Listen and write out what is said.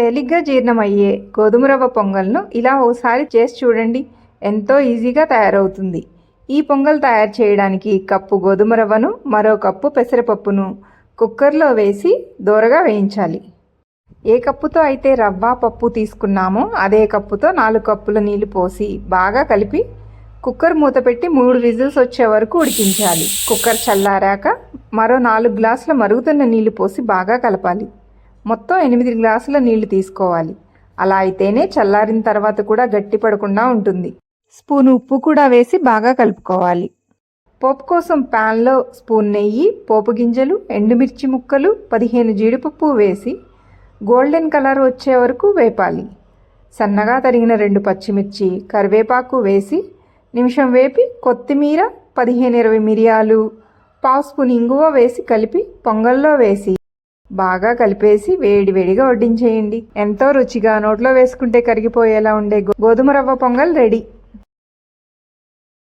తేలిగ్గా జీర్ణమయ్యే గోధుమ రవ్వ పొంగల్ను ఇలా ఓసారి చేసి చూడండి. ఎంతో ఈజీగా తయారవుతుంది. ఈ పొంగల్ తయారు చేయడానికి కప్పు గోధుమ రవ్వను మరో కప్పు పెసరపప్పును కుక్కర్లో వేసి దోరగా వేయించాలి. ఏ కప్పుతో అయితే రవ్వ పప్పు తీసుకున్నామో అదే కప్పుతో నాలుగు కప్పుల నీళ్ళు పోసి బాగా కలిపి కుక్కర్ మూత పెట్టి మూడు విజిల్స్ వచ్చే వరకు ఉడికించాలి. కుక్కర్ చల్లారాక మరో నాలుగు గ్లాసుల మరుగుతున్న నీళ్ళు పోసి బాగా కలపాలి. మొత్తం ఎనిమిది గ్లాసుల నీళ్ళు తీసుకోవాలి. అలా అయితేనే చల్లారిన తర్వాత కూడా గట్టి పడకుండా ఉంటుంది. స్పూన్ ఉప్పు కూడా వేసి బాగా కలుపుకోవాలి. పోపు కోసం ప్యాన్లో స్పూన్ నెయ్యి పోపు గింజలు ఎండుమిర్చి ముక్కలు పదిహేను జీడిపప్పు వేసి గోల్డెన్ కలర్ వచ్చే వరకు వేపాలి. సన్నగా తరిగిన రెండు పచ్చిమిర్చి కరివేపాకు వేసి నిమిషం వేపి కొత్తిమీర పదిహేను ఇరవై మిరియాలు పావు స్పూన్ ఇంగువ వేసి కలిపి పొంగల్లో వేసి బాగా కలిపేసి వేడివేడిగా వడ్డించేయండి. ఎంతో రుచిగా నోట్లో వేసుకుంటే కరిగిపోయేలా ఉండే గో- గోధుమ రవ్వ పొంగల్ రెడీ.